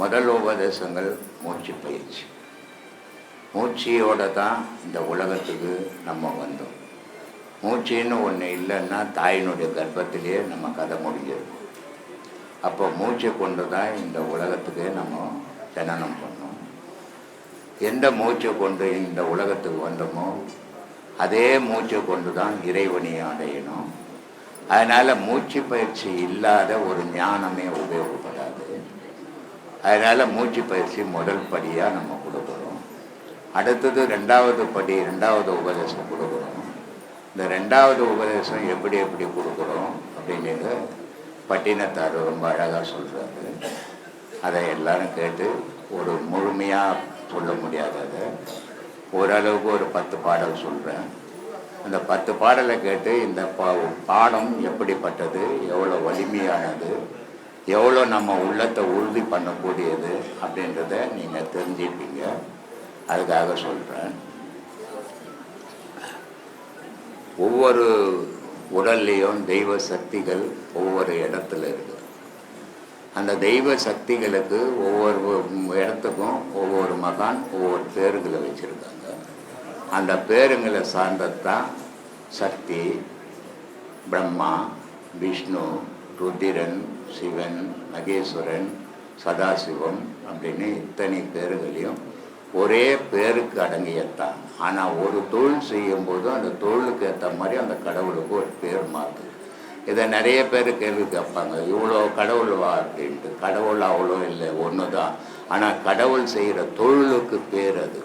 முதல் உபதேசங்கள் மூச்சு பயிற்சி. மூச்சியோட தான் இந்த உலகத்துக்கு நம்ம வந்தோம். மூச்சுன்னு ஒன்று இல்லைன்னா தாயினுடைய கர்ப்பத்திலேயே நம்ம கதை முடிஞ்சிருக்கும். அப்போ மூச்சை கொண்டு தான் இந்த உலகத்துக்கே நம்ம ஜனனம் பண்ணோம். எந்த மூச்சை கொண்டு இந்த உலகத்துக்கு வந்தோமோ அதே மூச்சை கொண்டு தான் இறைவனையும் அடையணும். அதனால் மூச்சு பயிற்சி இல்லாத ஒரு ஞானமே உபயோகப்படும் அதனால் மூச்சு பயிற்சி முதல் படியாக நம்ம கொடுக்குறோம் அடுத்தது ரெண்டாவது படி ரெண்டாவது உபதேசம் கொடுக்குறோம் இந்த ரெண்டாவது உபதேசம் எப்படி எப்படி கொடுக்குறோம் அப்படின்னு பட்டினத்தார் ரொம்ப அழகாக சொல்கிறாரு அதை எல்லாரும் கேட்டு ஒரு முழுமையாக சொல்ல முடியாததை ஓரளவுக்கு ஒரு பத்து பாடல் சொல்கிறேன் அந்த பத்து பாடலை கேட்டு இந்த பா பாடம் எப்படிப்பட்டது எவ்வளோ வலிமையானது எவ்வளோ நம்ம உள்ளத்தை உறுதி பண்ணக்கூடியது அப்படின்றத நீங்கள் தெரிஞ்சுப்பீங்க. அதுக்காக சொல்கிறேன் ஒவ்வொரு உடல்லையும் தெய்வ சக்திகள் ஒவ்வொரு இடத்துல இருக்குது அந்த தெய்வ சக்திகளுக்கு ஒவ்வொரு இடத்துக்கும் ஒவ்வொரு மகான் ஒவ்வொரு பேருங்களை வச்சுருக்காங்க. அந்த பேருங்களை சார்ந்ததான் சக்தி பிரம்மா விஷ்ணு ருத்திரன் சிவன் மகேஸ்வரன் சதாசிவம் அப்படின்னு இத்தனை பேர்களையும் ஒரே பேருக்கு அடங்கியத்தான். ஆனால் ஒரு தொழில் செய்யும்போது அந்த தொழிலுக்கு ஏற்ற மாதிரி அந்த கடவுளுக்கு ஒரு பேர் மாறுது. இதை நிறைய பேர் கேள்வி கேட்பாங்க. இவ்வளோ கடவுள் வா அப்படின்ட்டு. கடவுள் அவ்வளோ இல்லை ஒன்று தான் ஆனால் கடவுள் செய்கிற தொழிலுக்கு பேர் அது.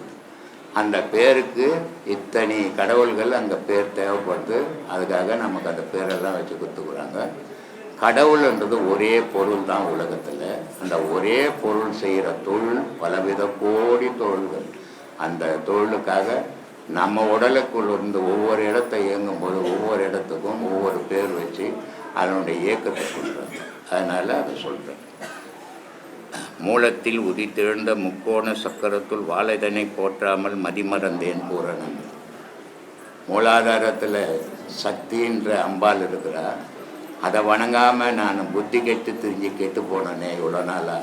அந்த பேருக்கு இத்தனை கடவுள்கள் அங்கே பேர் தேவைப்படுது. அதுக்காக நமக்கு அந்த பேரெல்லாம் வச்சு கொடுத்துக்குறாங்க. கடவுள்ன்றது ஒரே பொருள் தான் உலகத்தில். அந்த ஒரே பொருள் செய்கிற தொழில் பலவித கோடி தொழில்கள். அந்த தொழிலுக்காக நம்ம உடலுக்குள் இருந்து ஒவ்வொரு இடத்தை இயங்கும்போது ஒவ்வொரு இடத்துக்கும் ஒவ்வொரு பேர் வச்சு அதனுடைய இயக்கத்தை சொல்கிறாங்க அதனால் அதை சொல்கிறேன் மூலத்தில் உதித்தெழுந்த முக்கோண சக்கரத்துள் வாழைதனை போற்றாமல் மதிமறந்தேன் பூரணம். மூலாதாரத்தில் சக்தின்ற அம்பாள் இருக்கிறார் அதை வணங்காமல் நான் புத்தி கெட்டு திரிஞ்சு கெட்டு போனேனே இவ்வளோ நாளாக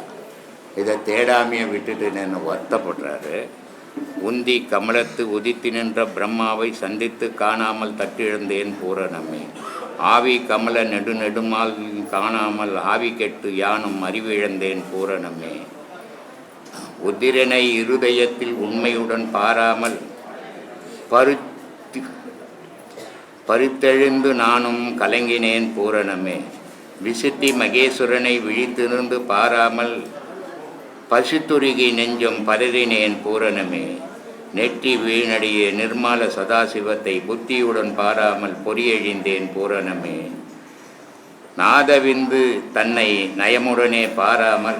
இதை தேடாமையை விட்டுட்டு நான் வருத்தப்படுறாரு. உந்தி கமலத்து உதித்து நின்ற பிரம்மாவை சந்தித்து காணாமல் தட்டிழந்தேன் பூரணமே. ஆவி கமல நெடு நெடுமால் காணாமல் ஆவி கெட்டு யானும் அறிவிழந்தேன் பூரணமே. உதிரனை இருதயத்தில் உண்மையுடன் பாராமல் பருத்தி பருத்தெழுந்து நானும் கலங்கினேன் பூரணமே. விசித்தி மகேஸ்வரனை விழித்திருந்து பாராமல் பசுத்துருகி நெஞ்சம் பதறினேன் பூரணமே. நெற்றி வீணடிய நிர்மால சதாசிவத்தை புத்தியுடன் பாராமல் பொறியழிந்தேன் பூரணமே. நாதவிந்து தன்னை நயமுடனே பாராமல்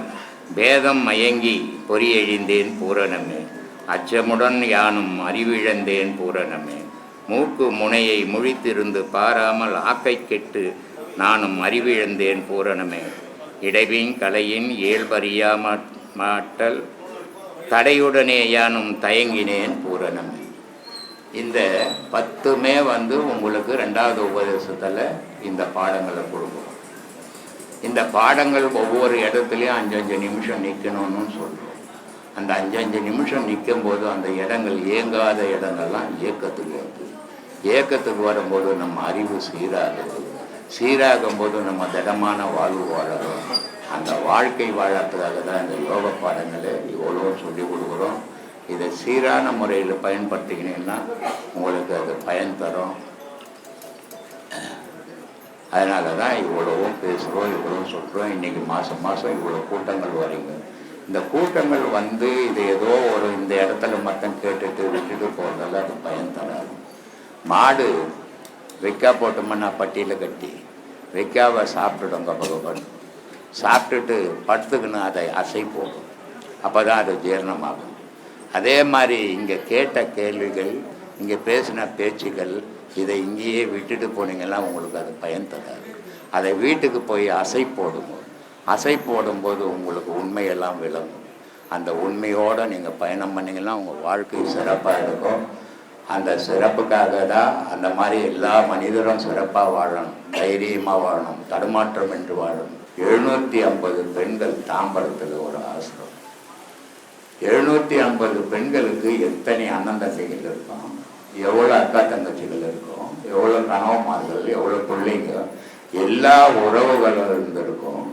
பேதம் மயங்கி பொறியழிந்தேன் பூரணமே. அச்சமுடன் யானும் அறிவிழந்தேன் பூரணமே. மூக்கு முனையை முழித்திருந்து பாராமல் ஆக்கை கெட்டு நானும் அறிவிழந்தேன் பூரணமே. இடைவின் கலையின் இயல்பறியா மாட்டல் தடையுடனே யானும் தயங்கினேன் பூரணமே. இந்த பத்துமே வந்து உங்களுக்கு ரெண்டாவது உபதேசத்தில் இந்த பாடங்களை கொடுக்கும். இந்த பாடங்கள் ஒவ்வொரு இடத்துலையும் அஞ்சஞ்சு நிமிஷம் நிற்கணும்னு சொல்கிறோம் அந்த அஞ்சஞ்சு நிமிஷம் நிற்கும் போது அந்த இடங்கள் இயங்காத இடங்கள்லாம் இயக்கத்துக்கு இருக்குது ஏக்கத்துக்கு வரும்போது நம்ம அறிவு சீராகுது. சீராகும் போது நம்ம திடமான வாழ்வு வாழறோம். அந்த வாழ்க்கை வாழறதுக்காக தான் இந்த யோக பாடங்களை இவ்வளோ சொல்லிக் கொடுக்குறோம். இதை சீரான முறையில் பயன்படுத்திக்கினீங்கன்னா உங்களுக்கு அது பயன் தரும். அதனால தான் இவ்வளவும் பேசுகிறோம் இவ்வளோ சொல்கிறோம் இன்றைக்கி மாதம் மாதம் இவ்வளோ கூட்டங்கள் வரீங்க. இந்த கூட்டங்கள் வந்து இது ஏதோ ஒரு இந்த இடத்துல மட்டும் கேட்டுட்டு விட்டுட்டு போகிறதால அது பயன் தராது. மாடு வெக்கா போட்டோம்னா பட்டியில் கட்டி வெக்காவை சாப்பிட்டுடும் கபகபன் சாப்பிட்டுட்டு படுத்துக்கணும் அதை அசை போடும். அப்போ தான் அது ஜீரணமாகும். அதே மாதிரி இங்கே கேட்ட கேள்விகள் இங்கே பேசின பேச்சுகள் இதை இங்கேயே விட்டுட்டு போனீங்கன்னா உங்களுக்கு அது பயன் தராது. அதை வீட்டுக்கு போய் அசை போடுங்க. அசை போடும்போது உங்களுக்கு உண்மையெல்லாம் விளங்கும். அந்த உண்மையோடு நீங்கள் பயணம் பண்ணிங்கன்னா உங்கள் வாழ்க்கை சிறப்பாக இருக்கும். அந்த சிறப்புக்காக தான் அந்த மாதிரி எல்லா மனிதரும் சிறப்பாக வாழணும் தைரியமாக வாழணும் தடுமாற்றம் என்று வாழணும். எழுநூற்றி ஐம்பது பெண்கள் தாம்பரத்தில் ஒரு ஆசிரம். எழுநூற்றி ஐம்பது பெண்களுக்கு எத்தனை அண்ணன் தங்கைகள் இருக்கும்? எவ்வளோ அக்கா தங்கச்சிகள் இருக்கும்? எவ்வளோ கணவன்மார்கள் எவ்வளோ பிள்ளைங்க? எல்லா உறவுகளும் இருந்திருக்கும்.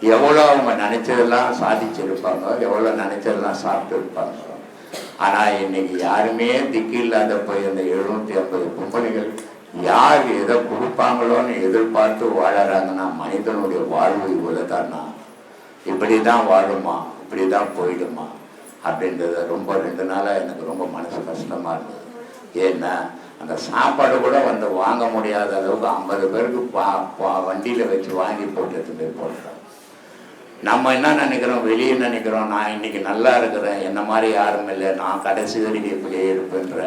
எவ்வளோ அவங்க நினைச்சதெல்லாம் சாதிச்சிருப்பாங்க எவ்வளோ நினைச்சதெல்லாம் சாப்பிட்டு இருப்பாங்க ஆனால் இன்னைக்கு யாருமே திக்கு இல்லாத போய் அந்த எழுநூற்றி ஐம்பது கும்பலிகள் யார் எதை கொடுப்பாங்களோன்னு எதிர்பார்த்து வாழறாங்கன்னா மனிதனுடைய வாழ்வு இவ்வளோதானா இப்படி தான் வாழுமா? இப்படி தான் போயிடுமா? அப்படின்றது ரொம்ப ரெண்டு நாளாக எனக்கு ரொம்ப மனசு கஷ்டமாக இருந்தது. ஏன்னா அந்த சாப்பாடு கூட வந்து வாங்க முடியாத அளவுக்கு ஐம்பது பேருக்கு பா பா வண்டியில் வச்சு வாங்கி போட்டு எடுத்து போய் நம்ம என்ன நினைக்கிறோம் வெளியே நினைக்கிறோம் நான் இன்னைக்கு நல்லா இருக்கிறேன் என்ன மாதிரி யாரும் இல்லை நான் கடைசி வரைக்கும் இப்படியே இருப்பேன்ற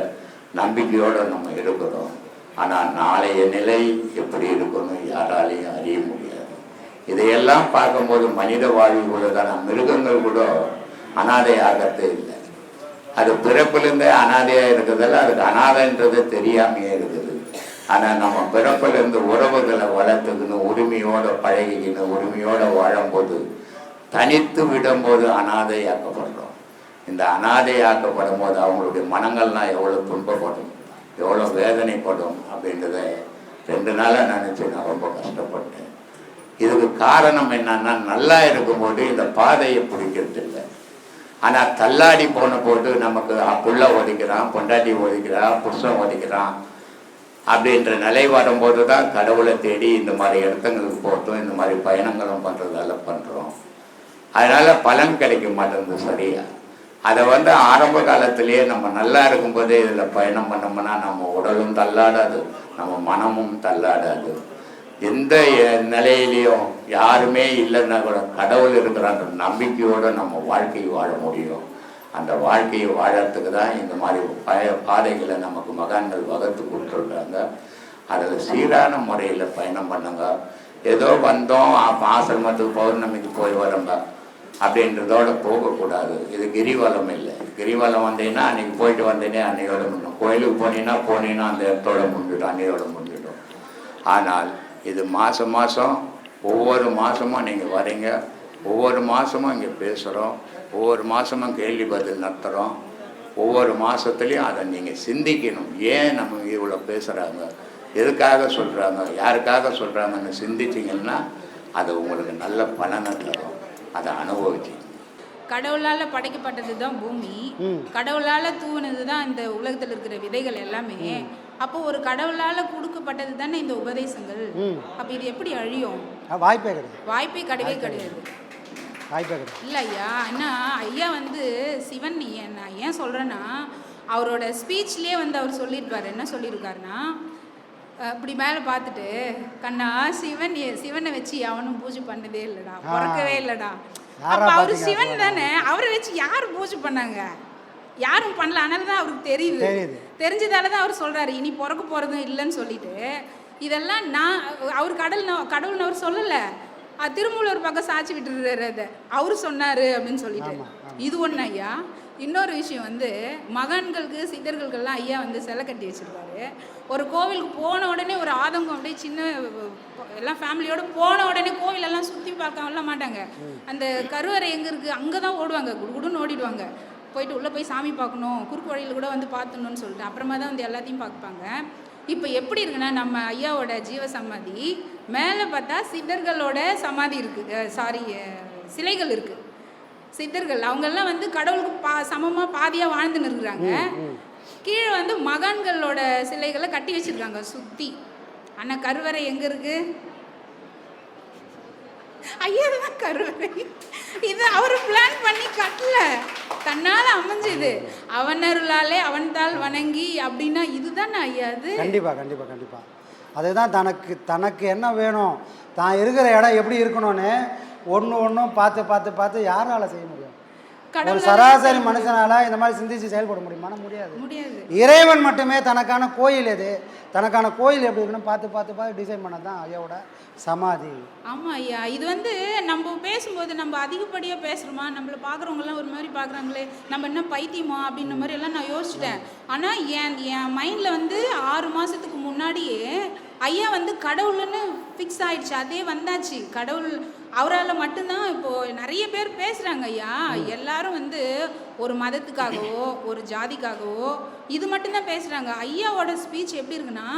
நம்பிக்கையோடு நம்ம இருக்கிறோம். ஆனால் நாளைய நிலை எப்படி இருக்கணும் யாராலையும் அறிய முடியாது. இதையெல்லாம் பார்க்கும்போது மனித வாழ்வு மிருகங்கள் கூட அனாதை ஆகத்தே இல்லை. அது பிறப்பிலிருந்தே அனாதையாக இருக்கிறதால அதுக்கு அனாதைன்றது தெரியாமையே இருக்குது. ஆனால் நம்ம பிறப்பிலிருந்து உறவுகளை வளர்த்துக்கணும் உரிமையோடு பழகிக்கணும் உரிமையோடு வாழும்போது தனித்து விடும்போது அனாதையாக்கப்படுறோம் இந்த அனாதையாக்கப்படும் போது அவங்களுடைய மனங்கள்லாம் எவ்வளோ துன்பப்படும் எவ்வளோ வேதனைப்படும் அப்படின்றத ரெண்டு நாளாக நினச்சி நான் ரொம்ப கஷ்டப்பட்டேன். இதுக்கு காரணம் என்னன்னா நல்லா இருக்கும்போது இந்த பாதையை பிடிக்கிறது இல்லை ஆனால் தள்ளாடி போன போது நமக்கு புள்ள ஒதுக்கிறான் பொண்டாட்டி ஒதுக்கிறான் புருஷன் ஒதுக்கிறான் அப்படின்ற நிலை வரும்போது தான் கடவுளை தேடி இந்த மாதிரி இடத்துங்களுக்கு போட்டோம் இந்த மாதிரி பயணங்களும் பண்ணுறதால பண்ணுறோம் அதனால் பலன் கிடைக்க மாட்டேங்குது சரியா? அதை வந்து ஆரம்ப காலத்திலேயே நம்ம நல்லா இருக்கும்போதே இதில் பயணம் பண்ணோம்னா நம்ம உடலும் தள்ளாடாது நம்ம மனமும் தள்ளாடாது. எந்த நிலையிலையும் யாருமே இல்லைன்னா கூட கடவுள் இருக்கிறான்ற நம்பிக்கையோடு நம்ம வாழ்க்கையை வாழ முடியும். அந்த வாழ்க்கையை வாழறதுக்கு தான் இந்த மாதிரி பய பாதைகளை நமக்கு மகான்கள் வகுத்து கொடுத்துருக்காங்க. அதில் சீரான முறையில் பயணம் பண்ணுங்க. ஏதோ வந்தோம் ஆசிரமத்துக்கு பௌர்ணமிக்கு போய் வரோங்க. அப்படின்றதோட போகக்கூடாது. இது கிரிவலம் இல்லை. கிரிவலம் வந்தீங்கன்னா அன்னைக்கு போயிட்டு வந்தேனே அன்னையோட முடியும் கோயிலுக்கு போனீங்கன்னா போனீங்கன்னா அந்த இடத்தோட முடிஞ்சிடும் அன்னையோட முடிஞ்சிடும் ஆனால் இது மாதம் மாதம் ஒவ்வொரு மாதமும் நீங்கள் வரீங்க. ஒவ்வொரு மாதமும் இங்கே பேசுகிறோம் ஒவ்வொரு மாதமும் கேள்வி பதில் நடத்துகிறோம் ஒவ்வொரு மாதத்துலேயும் அதை நீங்கள் சிந்திக்கணும். ஏன் நம்ம இவ்வளோ பேசுகிறாங்க எதுக்காக சொல்கிறாங்க யாருக்காக சொல்கிறாங்கன்னு சிந்திச்சிங்கன்னா அது உங்களுக்கு நல்ல பலனை தரும். அதை அனுபவிச்சு கடவுளால் படைக்கப்பட்டது தான் பூமி கடவுளால் தூவினது தான் இந்த உலகத்தில் இருக்கிற விதைகள் எல்லாமே. அப்போ ஒரு கடவுளால் கொடுக்கப்பட்டது தானே இந்த உபதேசங்கள்? அப்போ இது எப்படி அழியும்? வாய்ப்பே கிடையாது. வாய்ப்பே கிடையவே கிடையாது. வாய்ப்பே கிடையாது. இல்லை ஐயா ஏன்னா ஐயா வந்து சிவன் நான் ஏன் சொல்கிறேன்னா அவரோட ஸ்பீச்லேயே வந்து அவர் சொல்லியிருப்பார் என்ன சொல்லியிருக்காருன்னா இப்படி மேலே பார்த்துட்டு கண்ணா சிவன் சிவனை வச்சு அவனும் பூஜை பண்ணதே இல்லைடா பிறக்கவே இல்லைடா. அப்போ அவர் சிவன் தானே அவரை வச்சு யார் பூஜை பண்ணாங்க? யாரும் பண்ணல அதனால தான் அவருக்கு தெரியுது. தெரிஞ்சதால தான் அவர் சொல்றாரு இனி பிறக்க போறதும் இல்லைன்னு சொல்லிட்டு. இதெல்லாம் நான் அவர் கடல் கடவுள்னு அவர் சொல்லலை. திருமூலர் பக்கம் சாட்சி விட்டுறாரு அதை. அவர் சொன்னாரு அப்படின்னு சொல்லிட்டு. இது ஒன்று ஐயா இன்னொரு விஷயம் வந்து மகன்களுக்கு சித்தர்களுக்கெல்லாம் ஐயா வந்து சிலை கட்டி வச்சுருக்காரு ஒரு கோவிலுக்கு போன உடனே ஒரு ஆதங்கம் அப்படியே சின்ன எல்லாம் ஃபேமிலியோடு போன உடனே கோவிலெல்லாம் சுற்றி பார்க்கலாம் மாட்டாங்க. அந்த கருவறை எங்கே இருக்குது அங்கே தான் ஓடுவாங்க குடுகுடுன்னு ஓடிடுவாங்க. போயிட்டு உள்ளே போய் சாமி பார்க்கணும். குறுக்கு வழியில் கூட வந்து பார்த்துணுன்னு சொல்லிட்டு அப்புறமா தான் வந்து எல்லாத்தையும் பார்ப்பாங்க. இப்போ எப்படி இருக்குன்னா நம்ம ஐயாவோட ஜீவ சமாதி மேலே பார்த்தா சித்தர்களோட சமாதி இருக்குது சாரி சிலைகள் இருக்குது சித்தர்கள் அவங்கெல்லாம் வந்து கடவுளுக்கு பா சமமாக பாதியாக வாழ்ந்துன்னு இருக்கிறாங்க. கீழே வந்து மகான்களோட சிலைகளை கட்டி வச்சிருக்காங்க சுற்றி ஆனால் கருவறை எங்கே இருக்கு? ஐயா தான் கருவறை. இது அவர் பிளான் பண்ணி கட்டல. தன்னால் அமைஞ்சது. அவனருளாலே அவன்தால் வணங்கி அப்படின்னா இதுதானே ஐயா அது? கண்டிப்பாக கண்டிப்பாக கண்டிப்பாக அதுதான் தனக்கு தனக்கு என்ன வேணும்? தான் இருக்கிற இடம் எப்படி இருக்கணும்னு ஒன்று ஒன்றும் பார்த்து பார்த்து பார்த்து யாரால செய்ய முடியும்? ஒரு சராசரி மனுஷனால இந்த மாதிரி சிந்திச்சு செயல்பட முடியுமானா முடியாது. முடியாது. இறைவன் மட்டுமே தனக்கான கோயில் எது? தனக்கான கோயில் எப்படி இருக்குன்னு பார்த்து பார்த்து பார்த்து டிசைன் பண்ணது தான் ஐயாவோட சமாதி. ஆமா ஐயா இது வந்து நம்ம பேசும்போது நம்ம அதிகப்படியாக பேசுகிறோமா நம்மளை பார்க்குறவங்கலாம் ஒரு மாதிரி பார்க்குறாங்களே நம்ம என்ன பைத்தியமா அப்படின்ற மாதிரி எல்லாம் நான் யோசிச்சிட்டேன். ஆனால் என் என் மைண்டில் வந்து ஆறு மாதத்துக்கு முன்னாடியே ஐயா வந்து கடவுள்னு ஃபிக்ஸ் ஆயிடுச்சு. அதே வந்தாச்சு. கடவுள் அவரால் மட்டும்தான் இப்போது நிறைய பேர் பேசுகிறாங்க ஐயா. எல்லாரும் வந்து ஒரு மதத்துக்காகவோ ஒரு ஜாதிக்காகவோ இது மட்டும்தான் பேசுகிறாங்க ஐயாவோட ஸ்பீச் எப்படி இருக்குன்னா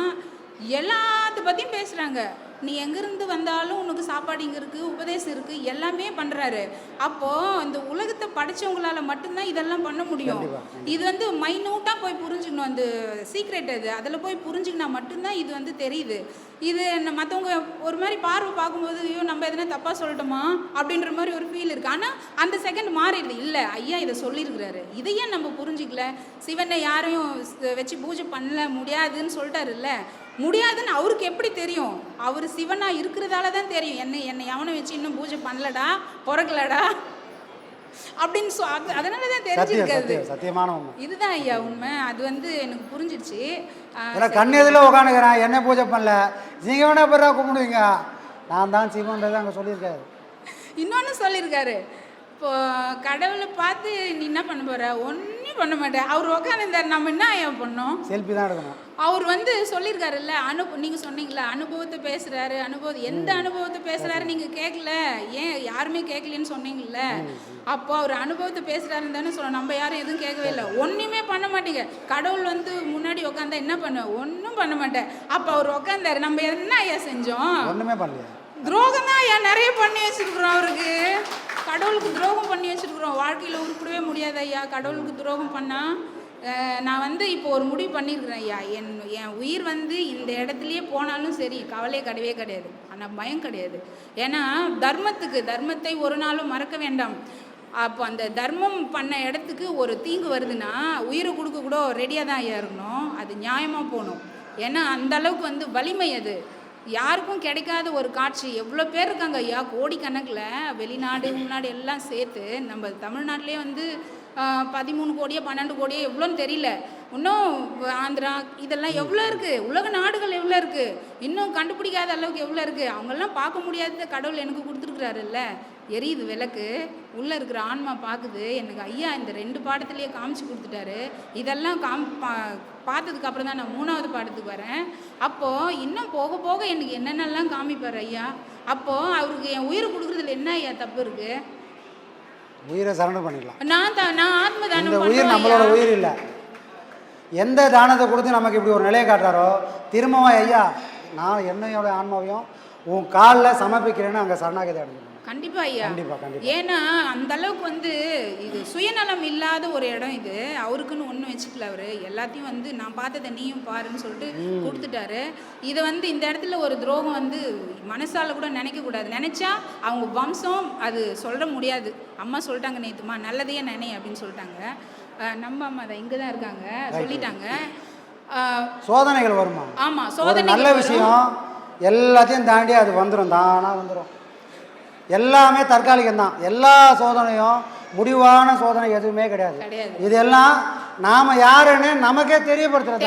எல்லாத்த பற்றியும் பேசுகிறாங்க நீ எங்கேருந்து வந்தாலும் உனக்கு சாப்பாடு இங்கே இருக்குது உபதேசம் இருக்குது எல்லாமே பண்ணுறாரு அப்போது இந்த உலகத்தை படிச்சவங்களால மட்டும்தான் இதெல்லாம் பண்ண முடியும். இது வந்து மைனூட்டாக போய் புரிஞ்சுக்கணும். அந்த சீக்ரெட் அது. அதில் போய் புரிஞ்சுக்கினா மட்டும்தான் இது வந்து தெரியுது. இது மற்றவங்க ஒரு மாதிரி பார்வை பார்க்கும்போது ஐயோ நம்ம எதனா தப்பாக சொல்லட்டுமா? அப்படின்ற மாதிரி ஒரு ஃபீல் இருக்குது ஆனால் அந்த செகண்ட் மாறிடுது. இல்லை ஐயா இதை சொல்லியிருக்கிறாரு. இதையே நம்ம புரிஞ்சிக்கல? சிவனை யாரையும் வச்சு பூஜை பண்ணல முடியாதுன்னு சொல்லிட்டாருல்ல. முடியாதுன்னு அவருக்கு எப்படி தெரியும்? அவர் சிவனா இருக்கிறதால தான் தெரியும். என்ன என்னை எவனை வச்சு இன்னும் பூஜை பண்ணலடா பிறக்கலடா அப்படின்னு சொ அது- அதனால தான் தெரிஞ்சிருக்காது சத்தியம் சத்தியமான உண்மை. இதுதான் ஐயா உண்மை. அது வந்து எனக்கு புரிஞ்சிடுச்சு. கண் எதில் உட்காந்துக்கிறேன் என்ன பூஜை பண்ணல. நீங்கள் வேணா பேரா கும்பிடுவீங்க. நான் தான் சிவன்றதை அங்கே சொல்லியிருக்காரு. இன்னொன்று சொல்லியிருக்காரு. இப்போ கடவுளை பார்த்து நீ என்ன பண்ண போற? ஒன்றும் பண்ண மாட்டேன். அவர் உட்காந்துருந்தார் நம்ம என்ன ஐயா பண்ணோம்? செல்ஃபி தான் எடுக்கணும். அவர் வந்து சொல்லியிருக்காருல்ல அனுபவ நீங்கள் சொன்னீங்களா அனுபவத்தை பேசுகிறாரு அனுபவம் எந்த அனுபவத்தை பேசுகிறாரு நீங்கள் கேட்கல ஏன் யாருமே கேட்கலன்னு சொன்னீங்கல்ல? அப்போ அவர் அனுபவத்தை பேசுகிறாருன்னு தானே சொல்ல நம்ம யாரும் எதுவும் கேட்கவே இல்லை. ஒன்றுமே பண்ண மாட்டீங்க. கடவுள் வந்து முன்னாடி உட்காந்தா என்ன பண்ண? ஒன்றும் பண்ண மாட்டேன். அப்போ அவர் உட்காந்தாரு நம்ம என்ன ஐயா செஞ்சோம்? ஒன்றுமே பண்ணலையா. துரோகம் தான் ஐயா நிறைய பண்ணி வச்சிருக்கிறோம் அவருக்கு. கடவுளுக்கு துரோகம் பண்ணி வச்சிருக்கிறோம். வாழ்க்கையில் உருப்பிடவே முடியாது ஐயா. கடவுளுக்கு துரோகம் பண்ணால் நான் வந்து இப்போ ஒரு முடிவு பண்ணியிருக்கிறேன் ஐயா. என் என் உயிர் வந்து இந்த இடத்துலையே போனாலும் சரி கவலையே கிடையவே கிடையாது. ஆனால் பயம் கிடையாது. ஏன்னா தர்மத்துக்கு தர்மத்தை ஒரு நாளும் மறக்க வேண்டாம். அப்போ அந்த தர்மம் பண்ண இடத்துக்கு ஒரு தீங்கு வருதுன்னா உயிரை கொடுக்க கூட ரெடியாக தான் ஐயா இருக்கணும். அது நியாயமாக போகணும். ஏன்னா அந்த அளவுக்கு வந்து வலிமை அது. யாருக்கும் கிடைக்காத ஒரு காட்சி. எவ்வளோ பேர் இருக்காங்க ஐயா? கோடிக்கணக்கில் வெளிநாடு உள்நாடு எல்லாம் சேர்த்து. நம்ம தமிழ்நாட்டிலே வந்து பதிமூணு கோடியோ பன்னெண்டு கோடியோ எவ்வளோன்னு தெரியல. இன்னும் ஆந்திரா இதெல்லாம் எவ்வளோ இருக்குது உலக நாடுகள் எவ்வளோ இருக்குது இன்னும் கண்டுபிடிக்காத அளவுக்கு எவ்வளோ இருக்குது அவங்கெல்லாம் பார்க்க முடியாத கடவுள் எனக்கு கொடுத்துருக்குறாருல்ல. எரியுது விளக்கு. உள்ளே இருக்கிற ஆன்மா பார்க்குது எனக்கு ஐயா இந்த ரெண்டு பாடத்துலேயே காமிச்சு கொடுத்துட்டாரு. இதெல்லாம் காம் பா பார்த்ததுக்கு அப்புறம் தான் நான் மூணாவது பாடத்துக்கு வரேன். அப்போது இன்னும் போக போக எனக்கு என்னென்னலாம் காமிப்பார் ஐயா? அப்போது அவருக்கு என் உயிரை கொடுக்குறதுல என்ன ஐயா தப்பு இருக்குது உயிரை சரண்டர் பண்ணிடலாம். நான் தான் நான் ஆத்ம தானம் உயிர் நம்மளோட உயிர் இல்லை. எந்த தானத்தை கொடுத்து நமக்கு இப்படி ஒரு நிலையை காட்டுறாரோ திரும்பவும் ஐயா நான் என்னையோட ஆன்மாவையும் உன் காலில் சமர்ப்பிக்கிறேன்னு அங்கே சரணாகதி அடைஞ்சிடணும் கண்டிப்பா ஐயா. கண்டிப்பா, கண்டிப்பா. ஏன்னா அந்த அளவுக்கு வந்து இது சுயநலம் இல்லாத ஒரு இடம் இது. அவருக்குன்னு ஒன்றும் வச்சுக்கல அவரு. எல்லாத்தையும் வந்து நான் பார்த்ததை நீயும் பாருன்னு சொல்லிட்டு கொடுத்துட்டாரு. இதை வந்து இந்த இடத்துல ஒரு துரோகம் வந்து மனசால கூட நினைக்க கூடாது. நினைச்சா அவங்க வம்சம் அது சொல்ல முடியாது. அம்மா சொல்லிட்டாங்க நேத்துமா நல்லதையே நினை அப்படின்னு சொல்லிட்டாங்க. நம்ம அம்மா தான் இங்கே தான் இருக்காங்க சொல்லிட்டாங்க. சோதனைகள் வருமா? ஆமா ஒரு சோதனை நல்ல விஷயம் எல்லாத்தையும் தாண்டி அது வந்துடும் தானாக வந்துடும் எல்லாமே தற்காலிகம் தான் எல்லா சோதனையும் முடிவான சோதனை எதுவுமே கிடையாது. இதெல்லாம் நாம் யாருன்னு நமக்கே தெரியப்படுத்துறது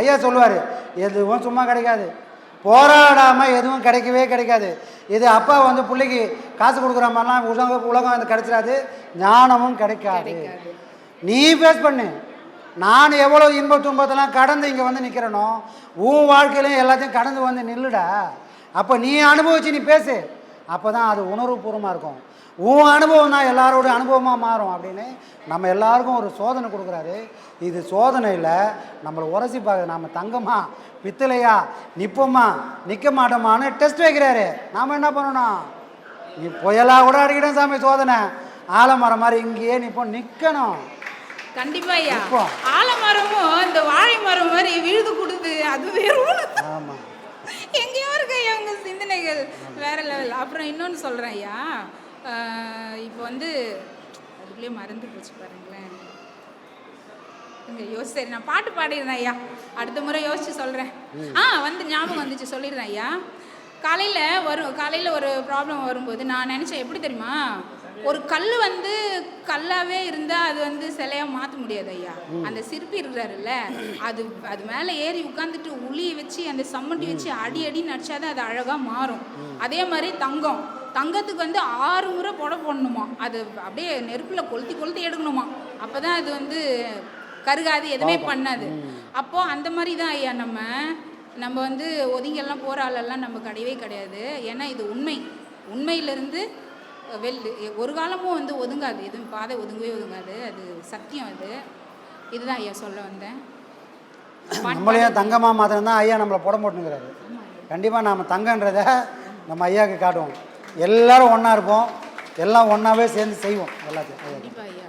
ஐயா சொல்லுவார் எதுவும் சும்மா கிடைக்காது. போராடாமல் எதுவும் கிடைக்கவே கிடைக்காது. இது அப்பா வந்து பிள்ளைக்கு காசு கொடுக்குற மாதிரிலாம் உலகம் உலகம் வந்து கிடைச்சிடாது. ஞானமும் கிடைக்காது. கிடைக்காது. நீ ஃபேஸ் பண்ணு. நான் எவ்வளோ இன்ப துன்பத்தெல்லாம் கடந்து இங்கே வந்து நிற்கிறேனோ உன் வாழ்க்கையிலையும் எல்லாத்தையும் கடந்து வந்து நில்லுடா. அப்போ நீ அனுபவிச்சு நீ பேசு. அப்போ தான் அது உணர்வுபூர்வமாக இருக்கும். உன் அனுபவம் தான் எல்லாரோட அனுபவமாக மாறும் அப்படின்னு நம்ம எல்லாருக்கும் ஒரு சோதனை கொடுக்குறாரு. இது சோதனையில் நம்மளை உரசி பார்க்குது நம்ம தங்கமா பித்தளையா நிப்போமா நிற்க மாட்டோமான்னு டெஸ்ட் வைக்கிறாரு. நாம் என்ன பண்ணணும்? நீ புயலாக கூட அடிக்கிட்டேன் சாமி சோதனை. ஆலமரம் மாதிரி இங்கேயே நிற்போம் நிற்கணும் கண்டிப்பா ஐயா. ஆலமரமும் இந்த வாழை மரம் மாதிரி விழுது கொடுத்து அது வேற ஒண்ணு. ஆமாம் எங்கேயோ இருக்கு ஐயா உங்க சிந்தனைகள். வேற லெவல் அப்புறம் இன்னொன்னு சொல்றேன் ஐயா. இப்போ வந்து அதுக்குள்ளேயே மறந்து போச்சு பாருங்களேன். இங்க யோசி சரி நான் பாட்டு பாடிடுறேன் ஐயா. அடுத்த முறை யோசிச்சு சொல்கிறேன் ஆ வந்து ஞாபகம் வந்துச்சு சொல்லிடுறேன் ஐயா. காலையில் வரும் காலையில் ஒரு ப்ராப்ளம் வரும்போது நான் நினச்சேன் எப்படி தெரியுமா? ஒரு கல் வந்து கல்லாவே இருந்தால் அது வந்து சிலையாக மாற்ற முடியாது ஐயா. அந்த சிற்பி இருக்கிறாருல்ல அது அது மேலே ஏறி உட்காந்துட்டு உளியை வச்சு அந்த சம்மட்டி வச்சு அடி அடி நடிச்சாதான் அது அழகாக மாறும். அதே மாதிரி தங்கம். தங்கத்துக்கு வந்து ஆறு முறை புடை போடணுமா? அது அப்படியே நெருப்பில் கொளுத்தி கொளுத்தி எடுக்கணுமா? அப்போ தான் அது வந்து கருகாது எதுவுமே பண்ணாது. அப்போ அந்த மாதிரி தான் ஐயா நம்ம நம்ம வந்து ஒதுங்கெல்லாம் போகிற ஆளெல்லாம் நம்ம கிடையவே கிடையாது. ஏன்னா இது உண்மை. உண்மையிலிருந்து வெல் ஒரு காலமும் வந்து ஒதுங்காது. எதுவும் பாதை ஒதுங்கவே ஒதுங்காது. அது சத்தியம் அது. இதுதான் ஐயா சொல்ல வந்தேன். நம்மளையும் தங்கமாக மாத்திரம் தான் ஐயா நம்மளை புடம் போட்டுங்கிறாரு கண்டிப்பாக நாம் தங்கன்றதை நம்ம ஐயாவுக்கு காட்டுவோம். எல்லாரும் ஒன்றா இருப்போம். எல்லாம் ஒன்றாவே சேர்ந்து செய்வோம் எல்லாத்தையும். ஐயா. கண்டிப்பா ஐயா.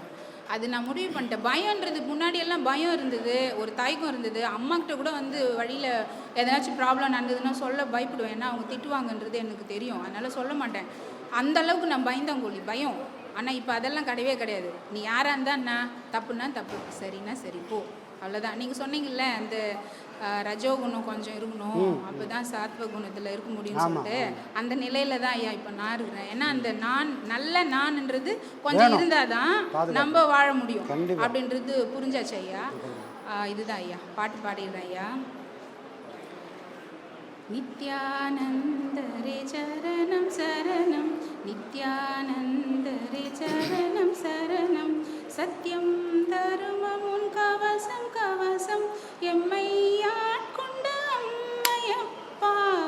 அது நான் முடிவு பண்ணிட்டேன். பயம்ன்றது முன்னாடி எல்லாம் பயம் இருந்தது. ஒரு தயக்கம் இருந்தது. அம்மாக்கிட்ட கூட வந்து வழியில் எதனாச்சும் ப்ராப்ளம் நடந்ததுன்னா சொல்ல பயப்படுவேன். ஏன்னா அவங்க திட்டுவாங்கன்றது எனக்கு தெரியும். அதனால சொல்ல மாட்டேன். அந்த அளவுக்கு நான் பயந்தாங்கோலி பயம். ஆனால் இப்போ அதெல்லாம் கிடையவே கிடையாது. நீ யாராக இருந்தா என்ன? தப்புன்னா தப்பு. சரின்னா சரி போ. அவ்வளோதான் நீங்கள் சொன்னீங்கல்ல அந்த அஹ், ரஜோ குணம் கொஞ்சம் இருக்கணும். அப்போ தான் சாத்வ குணத்தில் இருக்க முடியும்னு சொல்லிட்டு அந்த நிலையில தான் ஐயா இப்போ நான் இருக்கிறேன். ஏன்னா அந்த நான் நல்ல நான்ன்றது கொஞ்சம் இருந்தால் தான் நம்ம வாழ முடியும். அப்படின்றது புரிஞ்சாச்சு ஐயா. இதுதான் ஐயா. பாட்டு பாடிடுறேன் ஐயா. நித்யானந்தரே சரணம் சரணம். நித்யானந்தரே சரணம் சரணம். சத்யம் தருமம் உன் கவசம் கவசம். எம்மை ஆட்கொண்ட அம்மையப்பா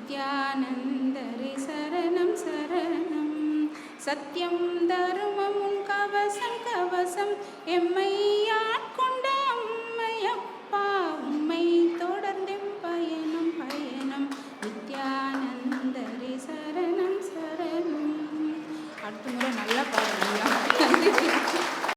நித்யானந்தரே சரணம் சரணம் சத்யம் தருமம் கவசம் கவசம் எம்மை